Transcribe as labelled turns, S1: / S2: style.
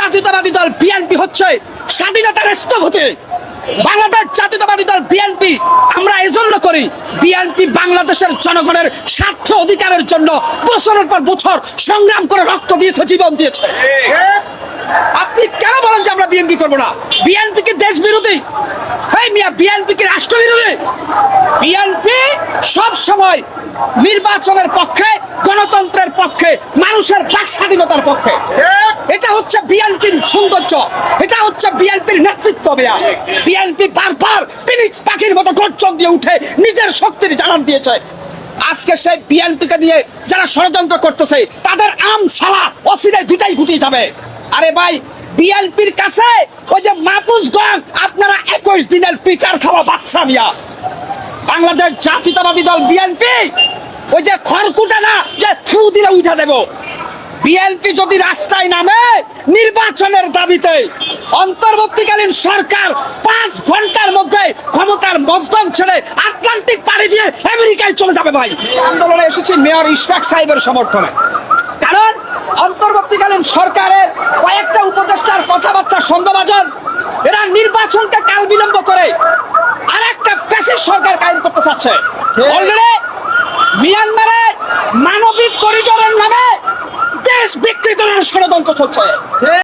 S1: জাতীয়তাবাদী দল বিএনপি হচ্ছে স্বাধীনতার স্থপতি। বাংলাদেশ জাতীয়তাবাদী দল বিএনপি, আমরা এজন্য করি বিএনপি বাংলাদেশের জনগণের স্বার্থ অধিকারের জন্য বছরের পর বছর সংগ্রাম করে রক্ত দিয়েছে, জীবন দিয়েছে। আপনি কেন বলেন যে আমরা বিএনপি করব না? বিএনপি কি দেশ বিরোধী? এই মিয়া, বিএনপি কি রাষ্ট্র বিরোধী? বিএনপি সব সময় নির্বাচনের পক্ষে, গণতন্ত্রের পক্ষে, মানুষের বাক স্বাধীনতার পক্ষে। এটা হচ্ছে বিএনপির সৌন্দর্য। এটা হচ্ছে বিএনপির নেতৃত্ব বেয়া বিএনপি বারবার পিনিক্স পাখির মতো গর্জন দিয়ে উঠে, নিজের শক্তির জানান দিয়েছে। আজকে সেই বিএনপিকে দিয়ে যারা ষড়যন্ত্র করতেছে, তাদের আম সালা অসিরায় দুটাই গুটিয়ে যাবে। আরে ভাই, বিএনপির কাছে ওই যে মাহফুজগঞ্জ আপনারা একুশ দিনের পিচার খাওয়া বাচ্চা মিয়া। বাংলাদেশ জাতীয়তাবাদী দল বিএনপি, ওই যে খড়কুটা না, যে থু দিলে উঠা দেব। বিএনপি যদি রাস্তায় নামে নির্বাচনের দাবিতে অন্তর্বর্তীকালীন সরকার পাঁচ ঘণ্টার মধ্যে ক্ষমতার মজদন ছেড়ে আটলান্টিক পাড়ি দিয়ে আমেরিকায় চলে যাবে ভাই। আন্দোলনে এসেছি মেয়র ইশরাক সাহেবের সমর্থনে। কারণ অন্তর্বর্তীকালীন সরকারের কয়েকটা উপদেষ্টার কথাবার্তা সন্দেহভাজন এরা নির্বাচনকে কাল বিলম্ব করে আর একটা ফ্যাসিস্ট সরকার কায়েম করতে চাচ্ছে। অলরেডি মিয়ানমারে মানবিক করিডোরের নামে দেশ বিক্রি করার ষড়যন্ত্র চলছে